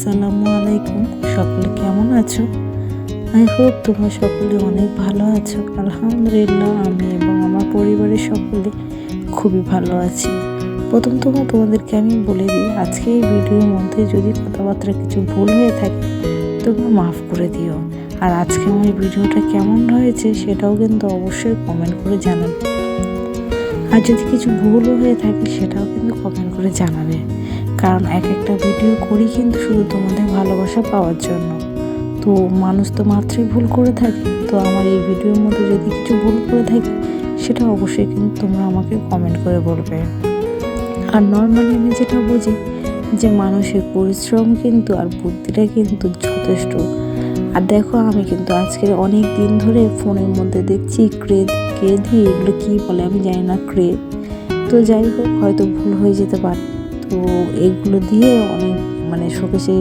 আসসালামু আলাইকুম। সকলে কেমন আছো? আই হোপ তোমরা সকলে অনেক ভালো আছো। আলহামদুলিল্লাহ, আমি এবং আমার পরিবারের সকলে খুবই ভালো আছি। প্রথম তোমার তোমাদেরকে আমি বলে দিই, আজকে এই ভিডিওর মধ্যে যদি কথাবার্তা কিছু ভুল হয়ে থাকে, তোমরা মাফ করে দিও। আর আজকে আমার ভিডিওটা কেমন হয়েছে সেটাও কিন্তু অবশ্যই কমেন্ট করে জানাবে। আর যদি কিছু ভুলও হয়ে থাকে, সেটাও কিন্তু কমেন্ট করে জানাবে। কারণ এক একটা ভিডিও করি কিন্তু শুধু তোমাদের ভালোবাসা পাওয়ার জন্য। তো মানুষ তো মাত্রই ভুল করে থাকে। তো আমার এই ভিডিওর মধ্যে যদি কিছু ভুল করে থাকে, সেটা অবশ্যই কিন্তু তোমরা আমাকে কমেন্ট করে বলবে। আর নর্মালি আমি যেটা বুঝি, যে মানুষের পরিশ্রম কিন্তু আর বুদ্ধিটা কিন্তু যথেষ্ট। আর দেখো, আমি কিন্তু আজকের অনেক দিন ধরে ফোনের মধ্যে দেখছি ক্রেদ কে দিয়ে এগুলো কী বলে আমি জানি না, ক্রেদ। তো যাই হোক, হয়তো ভুল হয়ে যেতে পারে। তো এগুলো দিয়ে অনেক মানে শোকেসে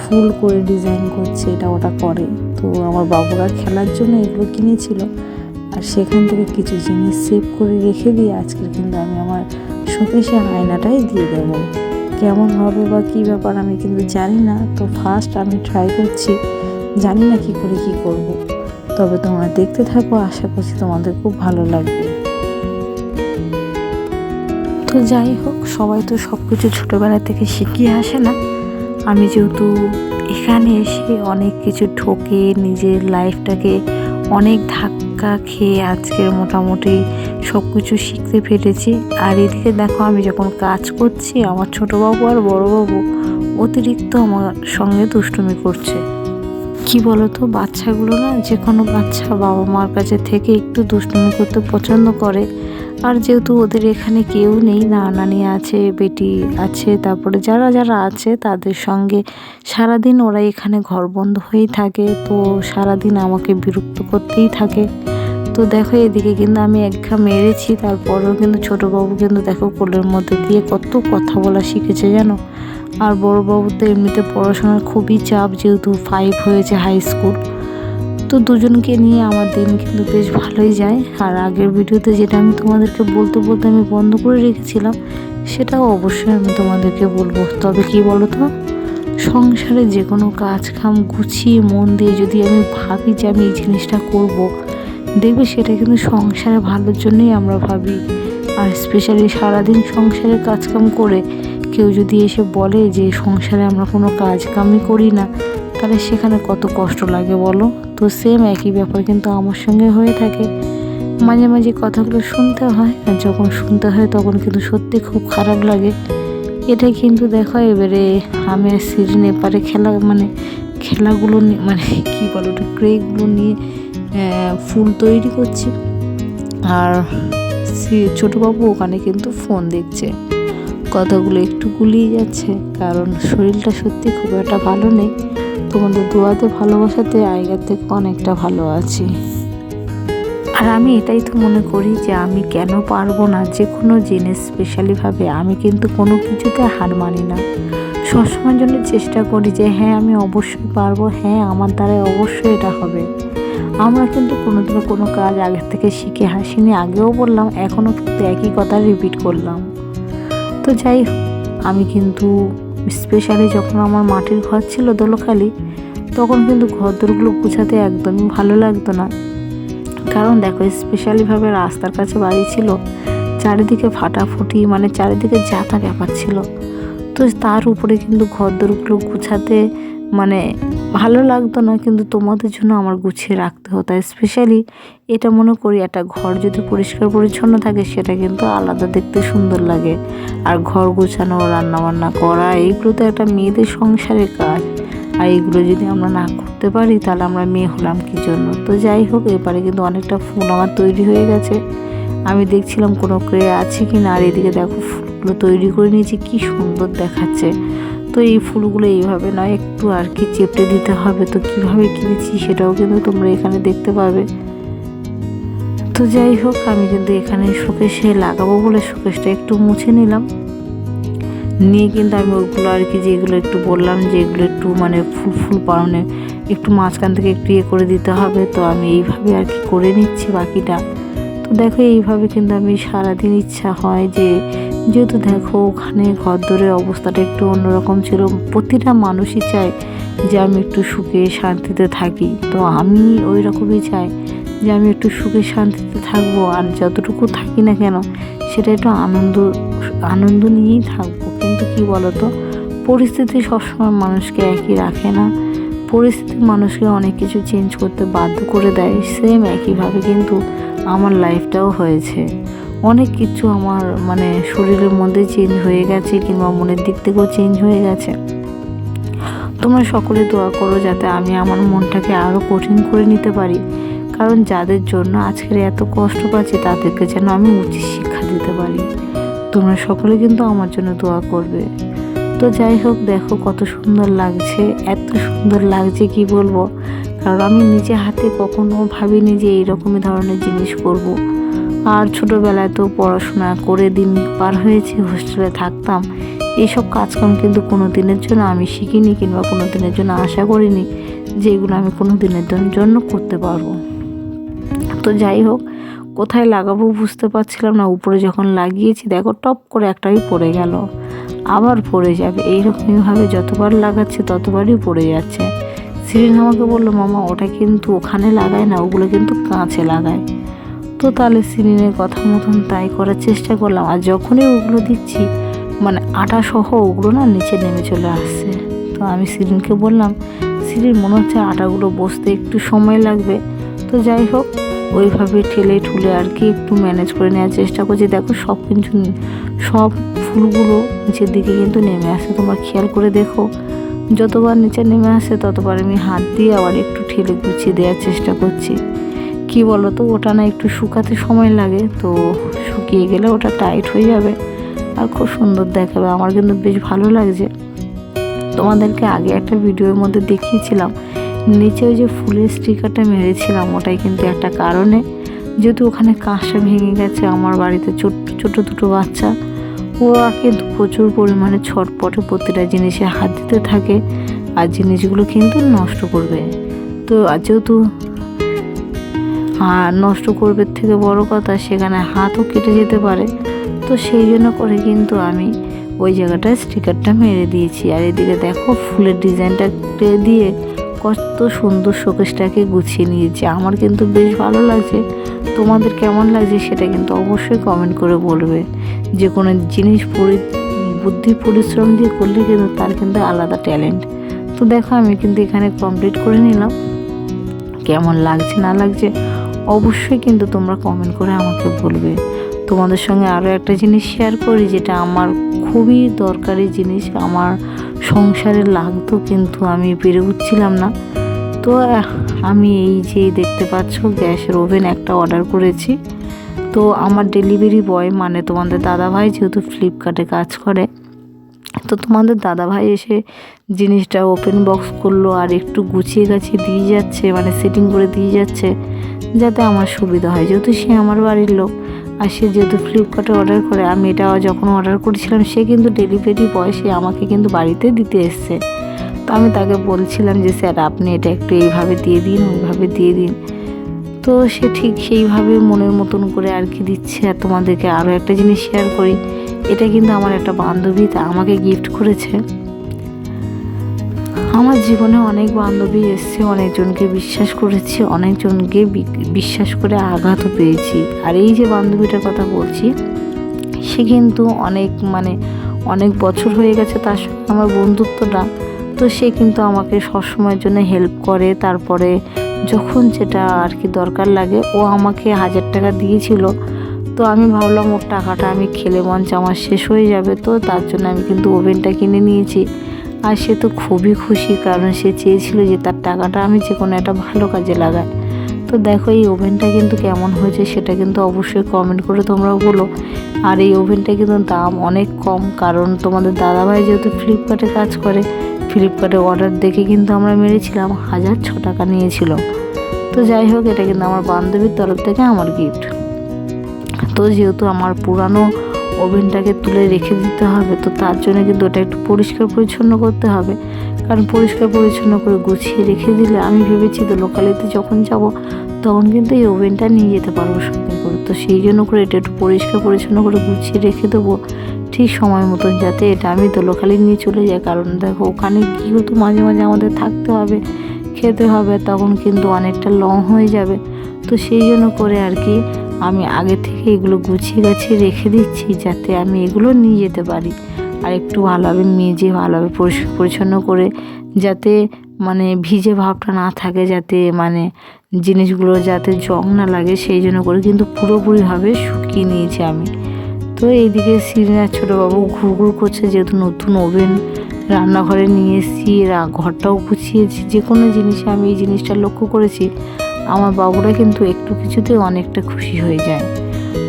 ফুল করে ডিজাইন করছে, এটা ওটা করে। তো আমার বাবুরা খেলার জন্য এগুলো কিনেছিল। আর সেখান থেকে কিছু জিনিস সেভ করে রেখে দিয়ে আজকের কিন্তু আমি আমার শোকেসে আয়নাটাই দিয়ে দেব। কেমন হবে বা কী ব্যাপার আমি কিন্তু জানি না। তো ফার্স্ট আমি ট্রাই করছি, জানি না কী করে কী করব। তবে তোমরা দেখতে থাকো, আশা করছি তোমাদের খুব ভালো লাগবে। তো যাই হোক, সবাই তো সব কিছু ছোটোবেলা থেকে শিখিয়ে আসে না। আমি যেহেতু এখানে এসে অনেক কিছু ঠকে নিজের লাইফটাকে অনেক ধাক্কা খেয়ে আজকের মোটামুটি সব কিছু শিখতে পেরেছি। আর এদিকে দেখো, আমি যখন কাজ করছি, আমার ছোটোবাবু আর বড়োবাবু অতিরিক্ত আমার সঙ্গে দুষ্টুমি করছে। কি বলতো, বাচ্চাগুলো না যে কোনো বাচ্চা বাবা মার কাছে থেকে একটু দুষ্টুমি করতে পছন্দ করে। আর যেহেতু ওদের এখানে কেউ নেই না নানি আছে, বেটি আছে, তারপরে যারা যারা আছে তাদের সঙ্গে সারাদিন ওরা এখানে ঘর বন্ধ হয়েই থাকে। তো সারাদিন আমাকে বিরক্ত করতেই থাকে। তো দেখো এদিকে কিন্তু আমি একঘা মেরেছি, তারপরেও কিন্তু ছোটোবাবু কিন্তু দেখো কোলের মধ্যে দিয়ে কত কথা বলা শিখেছে জানো? আর বড়োবাবু তো এমনিতে পড়াশোনার খুবই চাপ, যেহেতু ফাইভ হয়েছে হাই স্কুল তো দুজনকে নিয়ে আমার দিন কিন্তু বেশ ভালোই যায়। আর আগের ভিডিওতে যেটা আমি তোমাদেরকে বলতে বলতে আমি বন্ধ করে রেখেছিলাম, সেটাও অবশ্যই আমি তোমাদেরকে বলব। তবে কি বলো তো সংসারে যে কোনো কাজ কাম গুছিয়ে, মন দিয়ে যদি আমি ভাবি যে আমি এই জিনিসটা করব। দেখবে সেটা কিন্তু সংসারে ভালোর জন্যই আমরা ভাবি। আর স্পেশালি সারাদিন সংসারে কাজকাম করে কেউ যদি এসে বলে যে সংসারে আমরা কোনো কাজ কামই করি না তাহলে সেখানে কত কষ্ট লাগে বলো? তো সেম একই ব্যাপার কিন্তু আমার সঙ্গে হয়ে থাকে। মাঝে মাঝে কথাগুলো শুনতে হয় আর যখন শুনতে হয় তখন কিন্তু সত্যি খুব খারাপ লাগে। এটাই কিন্তু দেখো এবারে আমি সিরিন এপারে খেলা মানে খেলাগুলো নিয়ে মানে কী বলো ওটা ক্রেগুলো নিয়ে ফুল তৈরি করছি। আর ছোটোবাবু ওখানে কিন্তু ফোন দেখছে। কথাগুলো একটু গুলিয়ে যাচ্ছে কারণ শরীরটা সত্যি খুব একটা ভালো নেই। তোমাদের দোয়াতে ভালোবাসাতে আগের থেকে অনেকটা ভালো আছি। আর আমি এটাই তো মনে করি যে আমি কেন পারব না যে কোনো জিনিস স্পেশালিভাবে আমি কিন্তু কোনো কিছুতে হার মানি না। সবসময়ের জন্য চেষ্টা করি যে হ্যাঁ আমি অবশ্যই পারব হ্যাঁ আমার দ্বারাই অবশ্যই এটা হবে। আমরা কিন্তু কোনোদিনও কোনো কাজ আগের থেকে শিখে হাসিনি, আগেও বললাম, এখনও কিন্তু একই কথা রিপিট করলাম। তো যাই হোক, আমি কিন্তু স্পেশালি যখন আমার মাটির ঘর ছিল দোলখালি, তখন কিন্তু ঘরদোরগুলো গুছাতে একদমই ভালো লাগতো না। কারণ দেখো স্পেশালিভাবে রাস্তার কাছে বাড়ি ছিল, চারিদিকে ফাটাফুটি মানে চারিদিকে যাতা ব্যাপার ছিল। তো তার উপরে কিন্তু ঘরদোরগুলো গুছাতে মানে ভালো লাগতো না, কিন্তু তোমাদের জন্য আমার গুছিয়ে রাখতে হতো। স্পেশালি এটা মনে করি, একটা ঘর যদি পরিষ্কার পরিচ্ছন্ন থাকে, সেটা কিন্তু আলাদা দেখতে সুন্দর লাগে। আর ঘর গোছানো, রান্নাবান্না করা, এইগুলো তো একটা মেয়েদের সংসারের কাজ। আর এইগুলো যদি আমরা না করতে পারি, তাহলে আমরা মেয়ে হলাম কী জন্য? তো যাই হোক, এবারে কিন্তু অনেকটা ফুল আমার তৈরি হয়ে গেছে। আমি দেখছিলাম কোনো ক্রে আছে কি না আর এদিকে দেখো ফুলগুলো তৈরি করে নিয়েছি, কি সুন্দর দেখাচ্ছে। তো এই ফুলগুলো এইভাবে নয়, একটু আর কি চেপটে দিতে হবে তো কীভাবে কিনেছি সেটাও কিন্তু তোমরা এখানে দেখতে পাবে। তো যাই হোক, আমি কিন্তু এখানে শোকেশে লাগাবো বলে শোকেশটা একটু মুছে নিলাম। নিয়ে কিন্তু আমি ওইগুলো আর কি যেগুলো একটু বললাম যে এগুলো একটু মানে ফুল ফুল মানে একটু মাঝখান থেকে একটু ইয়ে করে দিতে হবে, তো আমি এইভাবে আর কি করে নিচ্ছি বাকিটা। দেখো, এইভাবে কিন্তু আমি সারাদিন ইচ্ছা হয় যে, যেহেতু দেখো, ওখানে ঘর দরের অবস্থাটা একটু অন্যরকম ছিল। প্রতিটা মানুষই চায় যে আমি একটু সুখে শান্তিতে থাকি। তো আমি ওই রকমই চাই যে আমি একটু সুখে শান্তিতে থাকব। আর যতটুকু থাকি না কেন, সেটা একটু আনন্দ আনন্দ নিয়েই থাকব। কিন্তু কি বলতো, পরিস্থিতি সবসময় মানুষকে একই রাখে না। পরিস্থিতি মানুষকে অনেক কিছু চেঞ্জ করতে বাধ্য করে দেয়। সেম একইভাবে কিন্তু আমার লাইফটাও হয়েছে। অনেক কিছু আমার মানে শরীরের মধ্যে চেঞ্জ হয়ে গেছে কিংবা মনের দিক থেকেও চেঞ্জ হয়ে গেছে। তোমরা সকলে দোয়া করো যাতে আমি আমার মনটাকে আরও কঠিন করে নিতে পারি। কারণ যাদের জন্য আজকের এত কষ্ট পাচ্ছি, তাদেরকে যেন আমি উচিত শিক্ষা দিতে পারি। তোমরা সকলে কিন্তু আমার জন্য দোয়া করবে। তো যাই হোক, দেখো কত সুন্দর লাগছে, এত সুন্দর লাগছে, কি বলব? কারণ আমি নিজে হাতে কখনো ভাবিনি যে এইরকমই ধরনের জিনিস করব। আর ছোটোবেলায় তো পড়াশোনা করে দিন পার হয়েছে, হোস্টেলে থাকতাম। এইসব কাজকাম কিন্তু কোনো দিনের জন্য আমি শিখিনি কিংবা কোনো দিনের জন্য আশা করিনি যে এগুলো আমি কোনো দিনের জন্য করতে পারব। তো যাই হোক, কোথায় লাগাবো বুঝতে পারছিলাম না। উপরে যখন লাগিয়েছি, দেখো টপ করে একটাই পড়ে গেল। আবার পড়ে যাবে। এইরকমইভাবে যতবার লাগাচ্ছে, ততবারই পড়ে যাচ্ছে। সিরিন আমাকে বলল, মামা, ওটা কিন্তু ওখানে লাগায় না, ওগুলো কিন্তু কাঁচে লাগায়। তো তাহলে সিরিনের কথা মতন তাই করার চেষ্টা করলাম, আর যখনই ওগুলো দিচ্ছি মানে আটা সহ ওগুলো না নিচে নেমে চলে আসছে। তো আমি সিরিনকে বললাম, সিরিন, মনে হচ্ছে আটাগুলো বসতে একটু সময় লাগবে। তো যাই হোক, ওইভাবে ঠেলে ঠুলে আর কি একটু ম্যানেজ করে নেওয়ার চেষ্টা করছি। দেখো, সব কিছু সব ফুলগুলো নিচের দিকে কিন্তু নেমে আসে তোমরা খেয়াল করে দেখো যতবার নিচে নেমে আসে, ততবার আমি হাত দিয়ে আবার একটু ঠেলে গুছিয়ে দেওয়ার চেষ্টা করছি। কি বলো তো ওটা না একটু শুকাতে সময় লাগে, তো শুকিয়ে গেলে ওটা টাইট হয়ে যাবে। আর খুব সুন্দর দেখাবে, আমার কিন্তু বেশ ভালো লাগছে। তোমাদেরকে আগে একটা ভিডিওর মধ্যে দেখিয়েছিলাম, নিচে ওই যে ফুলের স্টিকারটা মেরেছিলাম, ওটাই কিন্তু একটা কারণে। যেহেতু ওখানে কাঁসা ভেঙে গেছে, আমার বাড়িতে ছোট্ট ছোট দুটো বাচ্চা কিন্তু প্রচুর পরিমাণে ছটপটে প্রতিটা জিনিসে হাত দিতে থাকে আর জিনিসগুলো কিন্তু নষ্ট করবে। তো যেহেতু আর নষ্ট করবে থেকে বড় কথা, সেখানে হাতও কেটে যেতে পারে। তো সেই জন্য করে কিন্তু আমি ওই জায়গাটায় স্টিকারটা মেরে দিয়েছি। আর এদিকে দেখো ফুলের ডিজাইনটা দিয়ে কত সুন্দর শোকেসটাকে গুছিয়ে নিয়েছি। আমার কিন্তু বেশ ভালো লাগছে। তোমাদের কেমন লাগছে সেটা কিন্তু অবশ্যই কমেন্ট করে বলবে। যে কোনো জিনিস পরি বুদ্ধি পরিশ্রম দিয়ে করলে কিন্তু তার কিন্তু আলাদা ট্যালেন্ট তো দেখো, আমি কিন্তু এখানে কমপ্লিট করে নিলাম। কেমন লাগছে, না লাগছে অবশ্যই কিন্তু তোমরা কমেন্ট করে আমাকে বলবে। তোমাদের সঙ্গে আরও একটা জিনিস শেয়ার করি, যেটা আমার খুবই দরকারি জিনিস। আমার সংসারে লাগতো কিন্তু আমি পেরে উঠছিলাম না। তো আমি এই যে দেখতে পাচ্ছ, গ্যাসের ওভেন একটা অর্ডার করেছি। তো, আমার ডেলিভারি বয় মানে তোমাদের দাদাভাই যেহেতু ফ্লিপকার্টে কাজ করে, তো তোমাদের দাদাভাই এসে জিনিসটা ওপেন বক্স করল আর একটু গুছিয়ে গাছিয়ে দিয়ে যাচ্ছে মানে সেটিং করে দিয়ে যাচ্ছে, যাতে আমার সুবিধা হয়। যেহেতু সে আমার বাড়ির লোক আর সে যেহেতু ফ্লিপকার্টে অর্ডার করে, আমি এটা যখন অর্ডার করেছিলাম, সে কিন্তু ডেলিভারি বয় সে আমাকে কিন্তু বাড়িতে দিতে এসছে। তো আমি তাকে বলছিলাম যে, স্যার, আপনি এটা একটু এইভাবে দিয়ে দিন, ওইভাবে দিয়ে দিন। তো সে ঠিক সেইভাবে মনের মতন করে আর কি দিচ্ছে। আর তোমাদেরকে আরও একটা জিনিস শেয়ার করি। এটা কিন্তু আমার একটা বান্ধবী, তা আমাকে গিফট করেছে। আমার জীবনে অনেক বান্ধবী এসছে, অনেকজনকে বিশ্বাস করেছি, অনেকজনকে বিশ্বাস করে আঘাতও পেয়েছি। আর এই যে বান্ধবীটার কথা বলছি, সে কিন্তু অনেক মানে অনেক বছর হয়ে গেছে তার সঙ্গে আমার বন্ধুত্বটা। তো সে কিন্তু আমাকে সবসময়ের জন্য হেল্প করে। তারপরে যখন যেটা আর কি দরকার লাগে, ও আমাকে হাজার টাকা দিয়েছিল। তো আমি ভাবলাম ওর টাকাটা আমি খেলে মঞ্চ আমার শেষ হয়ে যাবে। তো তার জন্য আমি কিন্তু ওভেনটা কিনে নিয়েছি। আর সে তো খুবই খুশি, কারণ সে চেয়েছিল যে তার টাকাটা আমি যে কোনো একটা ভালো কাজে লাগাই। তো দেখো, এই ওভেনটা কিন্তু কেমন হয়েছে সেটা কিন্তু অবশ্যই কমেন্ট করে তোমরা বলো। আর এই ওভেনটা কিন্তু দাম অনেক কম, কারণ তোমাদের দাদাভাই যেহেতু ফ্লিপকার্টে কাজ করে ফ্লিপকার্টে অর্ডার দেখে কিন্তু আমরা মেরেছিলাম, হাজার ছ টাকা নিয়েছিল। তো যাই হোক, এটা কিন্তু আমার বান্ধবীর তরফ থেকে আমার গিফট তো যেহেতু আমার পুরানো ওভেনটাকে তুলে রেখে দিতে হবে, তো তার জন্য কিন্তু ওটা একটু পরিষ্কার পরিচ্ছন্ন করতে হবে। কারণ পরিষ্কার পরিচ্ছন্ন করে গুছিয়ে রেখে দিলে আমি ভেবেছি তো লোকালিতে যখন যাব, তখন কিন্তু এই ওভেনটা নিয়ে যেতে পারব সঙ্গে করে। তো সেই জন্য করে এটা একটু পরিষ্কার পরিচ্ছন্ন করে গুছিয়ে রেখে দেবো ঠিক সময় মতন, যাতে এটা আমি তো লোকালি নিয়ে চলে যাই। কারণ দেখো, ওখানে গিয়েও তো মাঝে মাঝে আমাদের থাকতে হবে, খেতে হবে, তখন কিন্তু অনেকটা লং হয়ে যাবে। তো সেই জন্য করে আর কি আমি আগে থেকে এগুলো গুছিয়ে গাছিয়ে রেখে দিচ্ছি যাতে আমি এগুলো নিয়ে যেতে পারি। আর একটু ভালোভাবে মেজে, ভালোভাবে পরিচ্ছন্ন করে যাতে মানে ভিজে ভাবটা না থাকে, যাতে মানে জিনিসগুলো যাতে জং না লাগে, সেই জন্য করে কিন্তু পুরোপুরিভাবে শুকিয়ে নিয়েছি আমি। তো এইদিকে সিরিনার ছোটোবাবু ঘুর ঘুর করছে, যেহেতু নতুন ওভেন রান্নাঘরে নিয়ে এসেছি ঘরটাও গুছিয়েছি, যে কোনো জিনিসে আমি এই জিনিসটা লক্ষ্য করেছি। আমার বাবুরা কিন্তু একটু কিছুতে অনেকটা খুশি হয়ে যায়।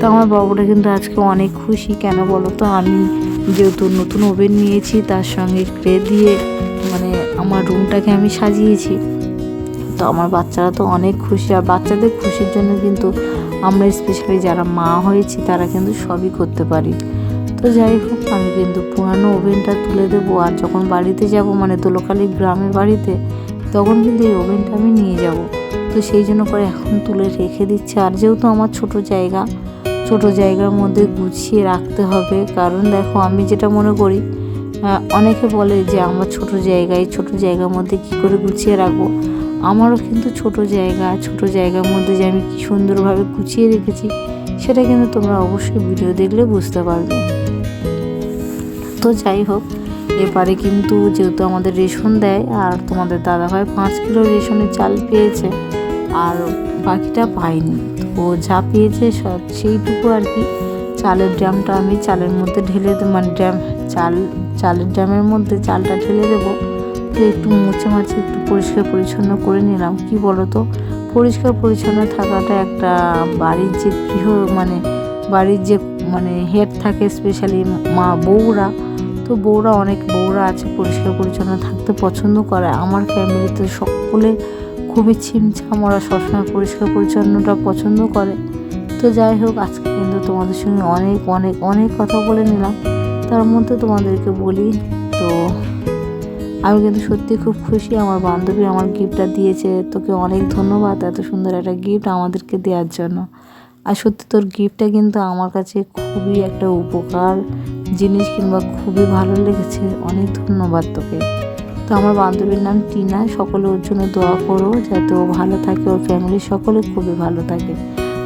তো আমার বাবুরা কিন্তু আজকে অনেক খুশি। কেন বলো তো? আমি যেহেতু নতুন ওভেন নিয়েছি, তার সঙ্গে ক্রে দিয়ে মানে আমার রুমটাকে আমি সাজিয়েছি। তো আমার বাচ্চারা তো অনেক খুশি। আর বাচ্চাদের খুশির জন্য কিন্তু আমরা স্পেশালি যারা মা হয়েছি, তারা কিন্তু সবই করতে পারি। তো যাই হোক, আমি কিন্তু পুরানো ওভেনটা তুলে দেবো। আর যখন বাড়িতে যাব মানে দোলকালি গ্রামের বাড়িতে, তখন কিন্তু এই ওভেনটা আমি নিয়ে যাব। তো সেই জন্য করে এখন তুলে রেখে দিচ্ছে। আর যেহেতু আমার ছোট জায়গা, ছোট জায়গার মধ্যে গুছিয়ে রাখতে হবে। কারণ দেখো, আমি যেটা মনে করি অনেকে বলে যে আমার ছোট জায়গায়, ছোট জায়গার মধ্যে কি করে গুছিয়ে রাখব? আমারও কিন্তু ছোট জায়গা, ছোট জায়গার মধ্যে যে আমি কী সুন্দরভাবে গুছিয়ে রেখেছি, সেটা কিন্তু তোমরা অবশ্যই ভিডিও দেখলে বুঝতে পারবে। তো যাই হোক, এবারে কিন্তু যেহেতু আমাদের রেশন দেয়, আর তোমাদের দাদাভাই পাঁচ কিলো রেশনের চাল পেয়েছে বাকিটা পাইনি। তো যা পেয়েছে সব- সেইটুকু আর কি। চালের ড্রামটা আমি চালের মধ্যে ঢেলে দে- মানে ড্রাম চাল, চালের ড্রামের মধ্যে চালটা ঢেলে দেবো। তো একটু মুছে মাছে একটু পরিষ্কার পরিচ্ছন্ন করে নিলাম। কি বলো তো পরিষ্কার পরিচ্ছন্ন থাকাটা একটা বাড়ির যে গৃহ মানে বাড়ির যে মানে হেড থাকে স্পেশালি মা, বউরা। তো বউরা অনেক, বউরা আছে পরিষ্কার পরিচ্ছন্ন থাকতে পছন্দ করে। আমার ফ্যামিলিতে সকলে খুবই ছিমছাম, ওরা সবসময় পরিষ্কার পরিচ্ছন্নটা পছন্দ করে। তো যাই হোক, আজকে কিন্তু তোমাদের সঙ্গে অনেক অনেক অনেক কথা বলে নিলাম। তার মধ্যে তোমাদেরকে বলি, তো আমি কিন্তু সত্যি খুব খুশি, আমার বান্ধবী আমার গিফটটা দিয়েছে। তোকে অনেক ধন্যবাদ এত সুন্দর একটা গিফট আমাদেরকে দেওয়ার জন্য। আর সত্যি তোর গিফটটা কিন্তু আমার কাছে খুবই একটা উপকার জিনিস কিংবা খুবই ভালো লেগেছে। অনেক ধন্যবাদ তোকে। তো আমার বান্ধবীর নাম টিনা। সকলে ওর জন্য দোয়া করো যাতে ও ভালো থাকে, ওর ফ্যামিলির সকলে খুবই ভালো থাকে।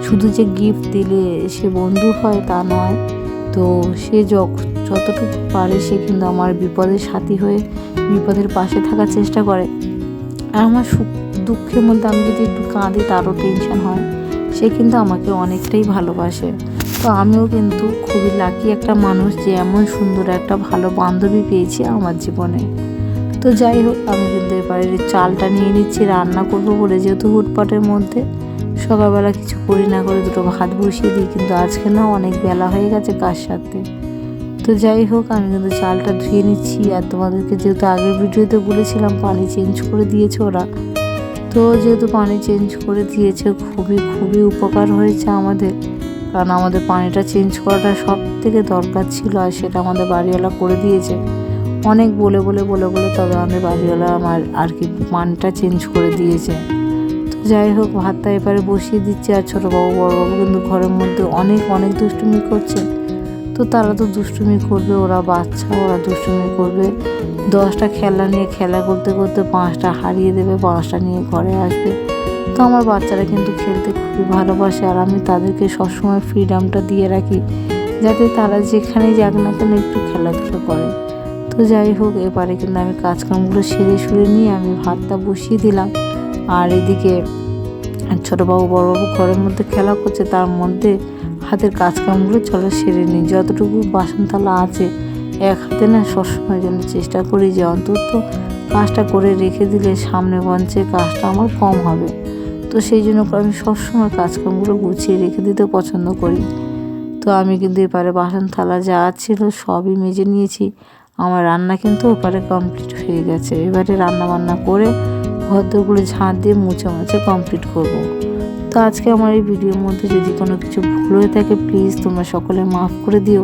শুধু যে গিফট দিলে সে বন্ধু হয় তা নয়, তো সে যতটুকু পারে সে কিন্তু আমার বিপদের সাথী হয়ে বিপদের পাশে থাকার চেষ্টা করে। আর আমার সুখ দুঃখের মধ্যে আমি যদি একটু কাঁদি তারও টেনশন হয়, সে কিন্তু আমাকে অনেকটাই ভালোবাসে। তো আমিও কিন্তু খুবই লাকি একটা মানুষ যে এমন সুন্দর একটা ভালো বান্ধবী পেয়েছি আমার জীবনে। তো যাই হোক, আমি কিন্তু এবারে চালটা নিয়ে নিচ্ছি, রান্না করব বলে যেহেতু হুটপাটের মধ্যে। সকালবেলা কিছু করি না করে দুটো ভাত বসিয়ে দিই, কিন্তু আজকে না অনেক বেলা হয়ে গেছে কার সাথে তো যাই হোক, আমি কিন্তু চালটা ধুয়ে নিচ্ছি, আর তোমাদেরকে যেহেতু আগের ভিডিওতে বলেছিলাম পানি চেঞ্জ করে দিয়েছে ওরা, তো যেহেতু পানি চেঞ্জ করে দিয়েছে, খুবই খুবই উপকার হয়েছে আমাদের। কারণ আমাদের পানিটা চেঞ্জ করাটা সব থেকে দরকার ছিল, আর সেটা আমাদের বাড়িওয়ালা করে দিয়েছে। অনেক বলে বলে বলে বলে তবে আমাদের বাড়িওয়ালা আমার আর কি মানটা চেঞ্জ করে দিয়েছে। তো যাই হোক, ভাতটা এবারে বসিয়ে দিচ্ছে আর ছোটো বাবু বড়োবাবু কিন্তু ঘরের মধ্যে অনেক অনেক দুষ্টুমি করছে। তো তারা তো দুষ্টুমি করবে, ওরা বাচ্চা, ওরা দুষ্টুমি করবে। দশটা খেলা নিয়ে খেলা করতে করতে পাঁচটা হারিয়ে দেবে, পাঁচটা নিয়ে ঘরে আসবে। তো আমার বাচ্চারা কিন্তু খেলতে খুবই ভালোবাসে আর আমি তাদেরকে সবসময় ফ্রিডামটা দিয়ে রাখি। যাতে তারা যেখানেই যাক না কেন একটু খেলাধুলো করে। তো যাই হোক, এবারে কিন্তু আমি কাজকামগুলো সেরে সুরে নিয়ে আমি ভাতটা বসিয়ে দিলাম। আর এদিকে ছোটোবাবু বড়বাবু ঘরের মধ্যে খেলা করছে, তার মধ্যে হাতের কাজকামগুলো চলো সেরে নিই। যতটুকু বাসন থালা আছে, এক হাতে না সবসময় জন্য চেষ্টা করি যে অন্তত কাজটা করে রেখে দিলে সামনে বঞ্চে কাজটা আমার কম হবে। তো সেই জন্য আমি সবসময় কাজকামগুলো গুছিয়ে রেখে দিতে পছন্দ করি। তো আমি কিন্তু এপারে বাসন থালা যা ছিল সবই মেজে নিয়েছি। আমার রান্না কিন্তু ওপারে কমপ্লিট হয়ে গেছে। এবারে রান্না বান্না করে ঘরদোরগুলো ঝাঁট দিয়ে মুছে মুছে কমপ্লিট করব। তো আজকে আমার এই ভিডিওর মধ্যে যদি কোনো কিছু ভুল হয়ে থাকে প্লিজ তোমরা সকলে মাফ করে দিও।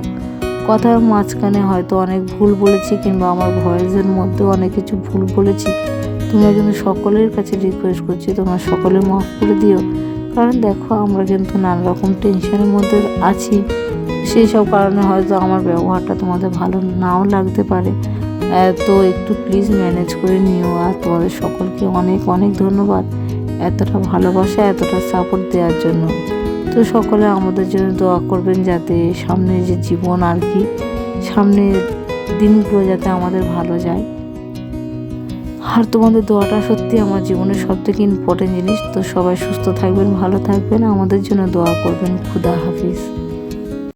কথার মাঝখানে হয়তো অনেক ভুল বলেছি কিংবা আমার ভয়েসের মধ্যেও অনেক কিছু ভুল বলেছি। তোমরা কিন্তু সকলের কাছে রিকোয়েস্ট করছি, তোমরা সকলে মাফ করে দিও। কারণ দেখো, আমরা কিন্তু নানা রকম টেনশনের মধ্যে আছি। সেই সব কারণে হয়তো আমার ব্যবহারটা তোমাদের ভালো নাও লাগতে পারে। তো একটু প্লিজ ম্যানেজ করে নিও। আর তোমাদের সকলকে অনেক অনেক ধন্যবাদ এতটা ভালোবাসা, এতটা সাপোর্ট দেওয়ার জন্য। তো সকলে আমাদের জন্য দোয়া করবেন যাতে সামনে যে জীবন আর কি, সামনের দিনগুলো যাতে আমাদের ভালো যায়। আর তোমাদের দোয়াটা সত্যি আমার জীবনের সব থেকে ইম্পর্টেন্ট জিনিস। তো সবাই সুস্থ থাকবেন, ভালো থাকবেন। আমাদের জন্য দোয়া করবেন। খুদা হাফিজ।